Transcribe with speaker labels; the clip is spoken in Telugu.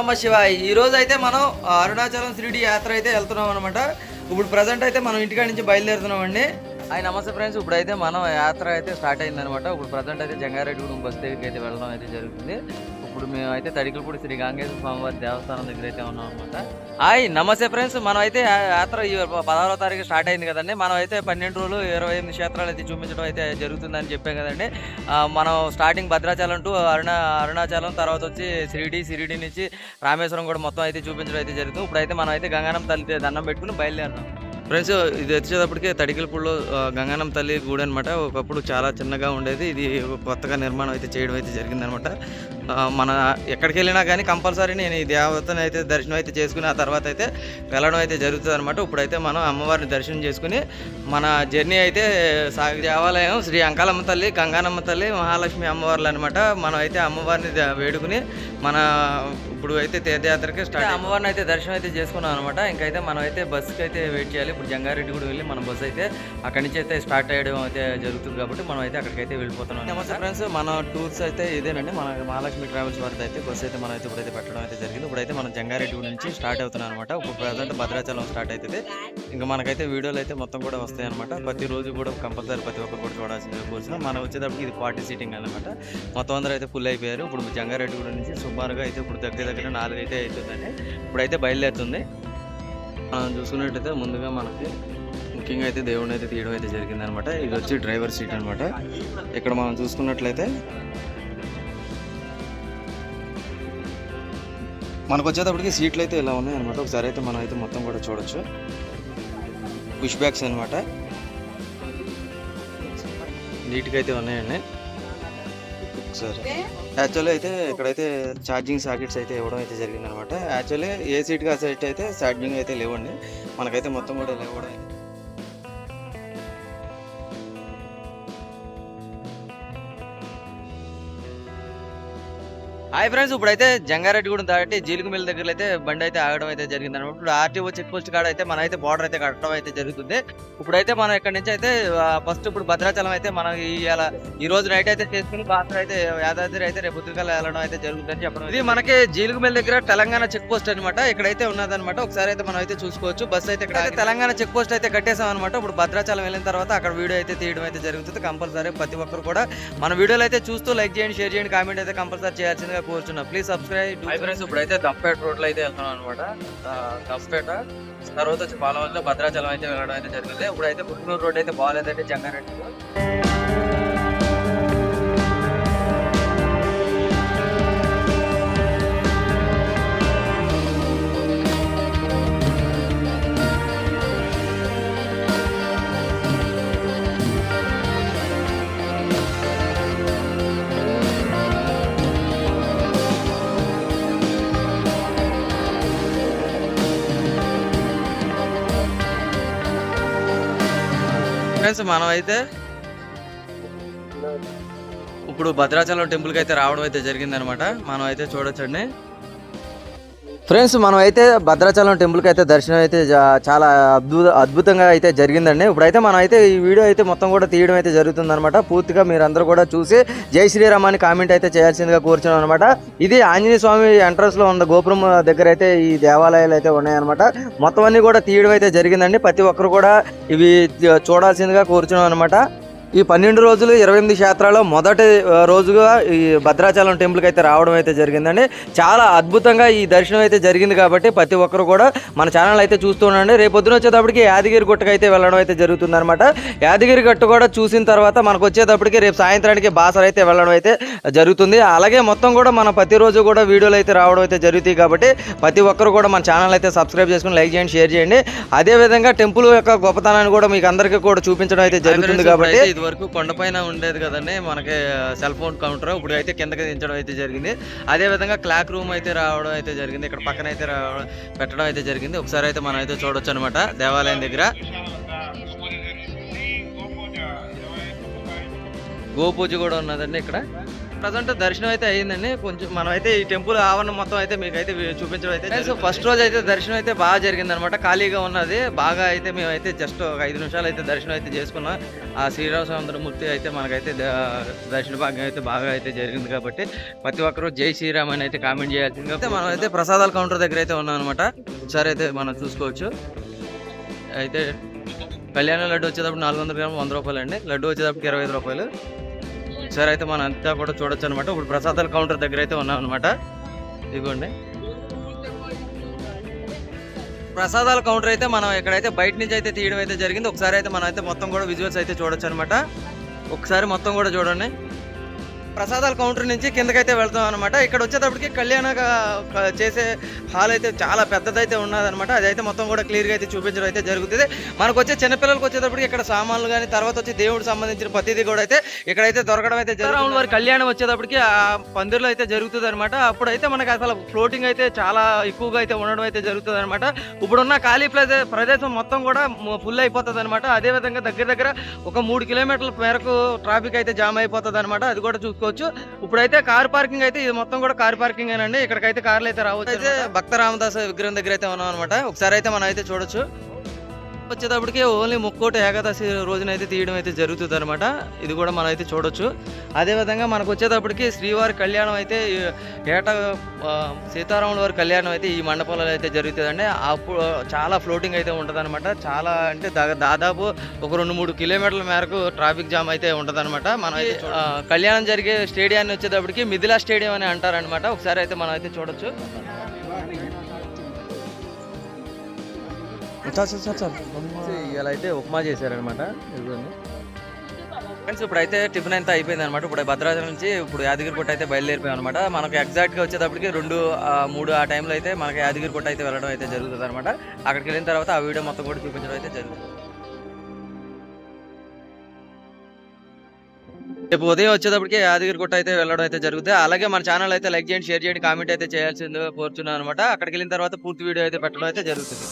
Speaker 1: నమ శివాయ్. ఈ రోజు అయితే మనం అరుణాచలం శ్రీడి యాత్ర అయితే వెళ్తున్నాం అనమాట ఇప్పుడు ప్రజెంట్ అయితే మనం ఇంటికాడ నుంచి బయలుదేరుతున్నాం అండి. ఆయన నమస్తే ఫ్రెండ్స్ ఇప్పుడు అయితే మనం యాత్ర అయితే స్టార్ట్ అయింది అనమాట ఇప్పుడు ప్రజెంట్ అయితే జంగారెడ్డి గుడి బస్ దగ్గరికి అయితే వెళ్ళడం అయితే జరుగుతుంది. ఇప్పుడు మేము అయితే తడికలపూడి శ్రీ గంగేశ్వర స్వామివారి దేవస్థానం దగ్గర అయితే ఉన్నాం అనమాట హాయ్ నమస్తే ఫ్రెండ్స్. మనం అయితే యాత్ర ఈ పదహారో తారీఖు స్టార్ట్ అయింది కదండి. మనం అయితే పన్నెండు రోజులు ఇరవై ఎనిమిది క్షేత్రాలు అయితే చూపించడం అయితే జరుగుతుందని చెప్పాం కదండి. మనం స్టార్టింగ్ భద్రాచలం టు అరుణ అరుణాచలం తర్వాత వచ్చి షిరిడి షిరిడి నుంచి రామేశ్వరం కూడా మొత్తం అయితే చూపించడం అయితే జరుగుతుంది. ఇప్పుడైతే మనం అయితే గంగానం తల్లి దండం పెట్టుకుని బయలుదేరినాం ఫ్రెండ్స్ ఇది వచ్చేటప్పటికే తడికలపూడిలో గంగానం తల్లి గుడి అనమాట ఒకప్పుడు చాలా చిన్నగా ఉండేది. ఇది కొత్తగా నిర్మాణం అయితే చేయడం అయితే జరిగిందనమాట మన ఎక్కడికి వెళ్ళినా కానీ కంపల్సరీ నేను ఈ దేవతను అయితే దర్శనం అయితే చేసుకుని ఆ తర్వాత అయితే వెళ్ళడం అయితే జరుగుతుంది అనమాట ఇప్పుడైతే మనం అమ్మవారిని దర్శనం చేసుకుని మన జర్నీ అయితే సాగి దేవాలయం శ్రీ అంకాలమ్మ తల్లి గంగానమ్మ తల్లి మహాలక్ష్మి అమ్మవార్లు అనమాట మనం అయితే అమ్మవారిని వేడుకుని మన ఇప్పుడు అయితే తీర్థయాత్రకి స్టార్ట్ అమ్మవారిని అయితే దర్శనం అయితే చేసుకున్నాం అనమాట ఇంకైతే మనం అయితే బస్సుకి అయితే వెయిట్ చేయాలి. ఇప్పుడు జంగారెడ్డి కూడా వెళ్ళి మన బస్సు అయితే అక్కడి నుంచి అయితే స్టార్ట్ అయ్యడం అయితే జరుగుతుంది కాబట్టి మనం అయితే అక్కడికైతే వెళ్ళిపోతున్నాం నమస్తే ఫ్రెండ్స్ మన టూర్స్ అయితే ఇదేనండి. మన మహాలక్ష్మి ట్రావెల్స్ వరకు అయితే బస్సు అయితే మనం అయితే ఇప్పుడైతే పెట్టడం అయితే జరిగింది. ఇప్పుడైతే మనం జంగారెడ్డి నుంచి స్టార్ట్ అవుతున్నాం అనమాట ఇప్పుడు ప్రజెంట్ భద్రాచలం స్టార్ట్ అవుతుంది. ఇంకా మనకైతే వీడియోలు అయితే మొత్తం కూడా వస్తాయి అనమాట ప్రతి రోజు కూడా కంపల్సరీ ప్రతి ఒక్కరు కూడా చూడాల్సింది కూర్చున్నాం మనం వచ్చేటప్పుడు ఇది పార్టీ సీటింగ్ అనమాట మొత్తం అందరూ అయితే ఫుల్ అయిపోయారు. ఇప్పుడు జంగారెడ్డి నుంచి సుమారుగా అయితే ఇప్పుడు దగ్గర దగ్గర నాలుగు అయితే అవుతుందండి. ఇప్పుడైతే బయలుదేరుతుంది. మనం చూసుకున్నట్టయితే ముందుగా మనకి ముఖ్యంగా అయితే దేవుడిని అయితే తీయడం అయితే జరిగింది అనమాట ఇది వచ్చి డ్రైవర్ సీట్ అనమాట. ఇక్కడ మనం చూసుకున్నట్లయితే మనకు వచ్చేటప్పటికి సీట్లు అయితే ఇలా ఉన్నాయి అనమాట ఒకసారి అయితే మనం అయితే మొత్తం కూడా చూడొచ్చు. పుష్ బ్యాగ్స్ అనమాట. నీట్గా అయితే ఉన్నాయండి. ఒకసారి యాక్చువల్లీ అయితే ఇక్కడైతే ఛార్జింగ్ సాకెట్స్ అయితే ఇవ్వడం అయితే జరిగింది అనమాట యాక్చువల్లీ ఏ సీట్గా సీట్ అయితే ఛార్జింగ్ అయితే లేవండి. మనకైతే మొత్తం కూడా ఇలా హాయ్ ఫ్రెండ్స్ ఇప్పుడైతే జంగారెడ్డిగూడెం దాటి జీలుగుమిల్ దగ్గర అయితే బండి అయితే ఆగడం అయితే జరిగింది అనమాట ఇప్పుడు ఆర్టీఓ చెక్ పోస్ట్ కాడ అయితే మన అయితే బార్డర్ అయితే కట్టడం అయితే జరుగుతుంది. ఇప్పుడైతే మనం ఇక్కడ నుంచి అయితే ఫస్ట్ ఇప్పుడు భద్రాచలం అయితే మనం ఇవాళ ఈ రోజు నైట్ అయితే చేసుకుని బాత్ర అయితే యాదాద్రి అయితే రేపు పొద్దుగాల వెళ్ళడం అయితే జరుగుతుందని చెప్పడం ఇది మనకి జీలుగుమిల్ దగ్గర తెలంగాణ చెక్ పోస్ట్ అనమాట ఇక్కడైతే ఉన్నదన్నమాట. ఒకసారి అయితే మనం అయితే చూసుకోవచ్చు. బస్ అయితే ఇక్కడ తెలంగాణ చెక్ పోస్ట్ అయితే కట్టేసాం అనమాట ఇప్పుడు భద్రాచలం వెళ్ళిన తర్వాత అక్కడ వీడియో అయితే తీయడం అయితే జరుగుతుంది. కంపల్సరీ ప్రతి ఒక్కరు కూడా మన వీడియోలు అయితే చూస్తూ లైక్ చేయండి షేర్ చేయండి కామెంట్ అయితే కంపల్సరీ చేయాల్సిందిగా కోరుచున్నా ప్లీజ్ సబ్స్క్రైబ్ ఫ్రెండ్స్ ఇప్పుడు అయితే దంపేట రోడ్లో అయితే వెళ్తున్నాం అనమాట దంపేట తర్వాత వచ్చి పాలవల్లో భద్రాచలం అయితే వెళ్ళడం అయితే జరిగింది. ఇప్పుడు అయితే పుట్టినూరు రోడ్ అయితే బాగాలేదంటే జంగారెడ్డి ఫ్రెండ్స్ మనం అయితే ఇప్పుడు భద్రాచలం టెంపుల్కి అయితే రావడం అయితే జరిగిందనమాట. మనం అయితే చూడొచ్చండి. ఫ్రెండ్స్ మనం అయితే భద్రాచలం టెంపుల్కి అయితే దర్శనం అయితే చాలా అద్భుత అద్భుతంగా అయితే జరిగిందండి. ఇప్పుడైతే మనం అయితే ఈ వీడియో అయితే మొత్తం కూడా తీయడం అయితే జరుగుతుంది అనమాట పూర్తిగా మీరందరూ కూడా చూసి జై శ్రీరామ్ అని కామెంట్ అయితే చేయాల్సిందిగా కోరుచున్నాం అనమాట ఇది ఆంజనేయ స్వామి ఎంట్రన్స్లో ఉన్న గోపురం దగ్గర అయితే ఈ దేవాలయాలు అయితే ఉన్నాయన్నమాట. మొత్తం అన్నీ కూడా తీయడం అయితే జరిగిందండి. ప్రతి ఒక్కరు కూడా ఇవి చూడాల్సిందిగా కోరుచున్నాం అనమాట ఈ పన్నెండు రోజులు ఇరవై ఎనిమిది క్షేత్రాల్లో మొదటి రోజుగా ఈ భద్రాచలం టెంపుల్కి అయితే రావడం అయితే జరిగిందండి. చాలా అద్భుతంగా ఈ దర్శనం అయితే జరిగింది కాబట్టి ప్రతి ఒక్కరు కూడా మన ఛానల్ అయితే చూస్తూ ఉండండి. రేపు పొద్దున వచ్చేటప్పటికి యాదగిరి గుట్టకు అయితే వెళ్ళడం అయితే జరుగుతుంది అనమాట యాదగిరి గట్టు కూడా చూసిన తర్వాత మనకు వచ్చేటప్పటికి రేపు సాయంత్రానికి బాసర అయితే వెళ్ళడం అయితే జరుగుతుంది. అలాగే మొత్తం కూడా మన ప్రతిరోజు కూడా వీడియోలు అయితే రావడం అయితే జరుగుతాయి కాబట్టి ప్రతి ఒక్కరు కూడా మన ఛానల్ అయితే సబ్స్క్రైబ్ చేసుకుని లైక్ చేయండి షేర్ చేయండి. అదే విధంగా టెంపుల్ యొక్క గొప్పతనాన్ని కూడా మీకు అందరికీ కూడా చూపించడం అయితే జరుగుతుంది కాబట్టి ఇది వరకు కొండపైన ఉండేది కదండి మనకి సెల్ ఫోన్ కౌంటర్. ఇప్పుడు అయితే కిందకి దించడం అయితే జరిగింది. అదే విధంగా క్లాక్ రూమ్ అయితే రావడం అయితే జరిగింది. ఇక్కడ పక్కన అయితే రావడం పెట్టడం అయితే జరిగింది. ఒకసారి అయితే మనం అయితే చూడొచ్చు అనమాట దేవాలయం దగ్గర. గోపూజ కూడా ఉన్నదండి ఇక్కడ. ప్రజెంట్ దర్శనం అయితే అయ్యిందండి. కొంచెం మనం అయితే ఈ టెంపుల్ ఆవరణ మొత్తం అయితే మీకు అయితే చూపించడం అయితే సో ఫస్ట్ రోజు అయితే దర్శనం అయితే బాగా జరిగింది అనమాట ఖాళీగా ఉన్నది. బాగా అయితే మేము అయితే జస్ట్ ఒక ఐదు నిమిషాలు అయితే దర్శనం అయితే చేసుకున్నాం. ఆ శ్రీరామచంద్రమూర్తి అయితే మనకైతే దర్శన భాగ్యం అయితే బాగా అయితే జరిగింది కాబట్టి ప్రతి ఒక్కరూ జై శ్రీరామ్ అని అయితే కామెంట్ చేయాల్సిందిగా అయితే మనం అయితే ప్రసాదాల కౌంటర్ దగ్గర అయితే ఉన్నాం అనమాట ఒకసారి అయితే మనం చూసుకోవచ్చు. అయితే కళ్యాణ లడ్డు వచ్చేటప్పుడు నాలుగు వందల గ్రాములు వంద రూపాయలు అండి లడ్డు వచ్చేటప్పుడు ఇరవై ఐదు రూపాయలు. సార్ అయితే మనం అంతా కూడా చూడొచ్చు అనమాట ఇప్పుడు ప్రసాదాల కౌంటర్ దగ్గర అయితే ఉన్నాం అనమాట ఇదిగోండి. ప్రసాదాల కౌంటర్ అయితే మనం ఇక్కడైతే బయట నుంచి అయితే తీయడం అయితే జరిగింది. ఒకసారి అయితే మనం అయితే మొత్తం కూడా విజువల్స్ అయితే చూడొచ్చు అనమాట ఒకసారి మొత్తం కూడా చూడండి. ప్రసాదాల కౌంటర్ నుంచి కిందకైతే వెళ్తాం అనమాట ఇక్కడ వచ్చేటప్పటికి కళ్యాణ చేసే హాల్ అయితే చాలా పెద్దదైతే ఉన్నదన్నమాట. అదైతే మొత్తం కూడా క్లియర్గా అయితే చూపించడం అయితే జరుగుతుంది. మనకు వచ్చే చిన్నపిల్లలకు వచ్చేటప్పటికి ఇక్కడ సామాన్లు కానీ తర్వాత వచ్చి దేవుడికి సంబంధించిన ప్రతిదీ కూడా అయితే ఇక్కడైతే దొరకడం అయితే జరుగుతుంది వారి కళ్యాణం వచ్చేటప్పటికి ఆ పందిరిలో అయితే జరుగుతుంది అనమాట అప్పుడైతే మనకి అసలు ఫ్లోటింగ్ అయితే చాలా ఎక్కువగా అయితే ఉండడం అయితే జరుగుతుంది అనమాట ఇప్పుడున్న ఖాళీ ప్రదే ప్రదేశం మొత్తం కూడా ఫుల్ అయిపోతుంది అనమాట అదే విధంగా దగ్గర దగ్గర ఒక మూడు కిలోమీటర్ల మేరకు ట్రాఫిక్ అయితే జామ్ అయిపోతుంది అనమాట అది కూడా చూసుకోవచ్చు ఇప్పుడైతే కార్ పార్కింగ్ అయితే ఇది మొత్తం కూడా కార్ పార్కింగ్ ఏనండి ఇక్కడికైతే కార్లు అయితే రావచ్చు అయితే భక్త రామదాస్ విగ్రహం దగ్గర అయితే ఉన్నాం అనమాట ఒకసారి అయితే మనం అయితే చూడొచ్చు. వచ్చేటప్పటికి ఓన్లీ ముక్కోటి ఏకాదశి రోజున అయితే తీయడం అయితే జరుగుతుంది అనమాట ఇది కూడా మనం అయితే చూడొచ్చు. అదేవిధంగా మనకు వచ్చేటప్పటికి శ్రీవారి కళ్యాణం అయితే ఏటా సీతారాముల వారి కళ్యాణం అయితే ఈ మండపంలో అయితే జరుగుతుందండి. అప్పుడు చాలా ఫ్లోటింగ్ అయితే ఉంటుంది చాలా అంటే దాదాపు ఒక రెండు మూడు కిలోమీటర్ల మేరకు ట్రాఫిక్ జామ్ అయితే ఉంటుంది మనం కళ్యాణం జరిగే స్టేడియాన్ని వచ్చేటప్పటికి మిథిలా స్టేడియం అని అంటారనమాట ఒకసారి అయితే మనం అయితే చూడొచ్చు. ఇలా అయితే ఉప్మా చేశారనమాట ఇదిగోండి. ఫ్రెండ్స్ అయితే టిఫిన్ అంతా అయిపోయింది అనమాట ఇప్పుడు భద్రాచలం నుంచి ఇప్పుడు యాదగిరిగుట్ట అయితే బయలుదేరిపోయాం అనమాట మనకు ఎగ్జాక్ట్గా వచ్చేటప్పటికి రెండు మూడు ఆ టైంలో అయితే మనకి యాదగిరిగుట్ట అయితే వెళ్ళడం అయితే జరుగుతుంది అనమాట అక్కడికి వెళ్ళిన తర్వాత ఆ వీడియో మొత్తం కూడా చూపించడం అయితే జరుగుతుంది. రేపు ఉదయం వచ్చేటప్పటికి యాదగిరి గుట్ట అయితే వెళ్ళడం అయితే జరుగుతుంది అలాగే మన ఛానల్ అయితే లైక్ చేయండి షేర్ చేయండి కామెంట్ అయితే చేయాల్సిందో కోరుతున్నాను అనమాట అక్కడికి వెళ్ళిన తర్వాత పూర్తి వీడియో అయితే పెట్టడం అయితే జరుగుతుంది.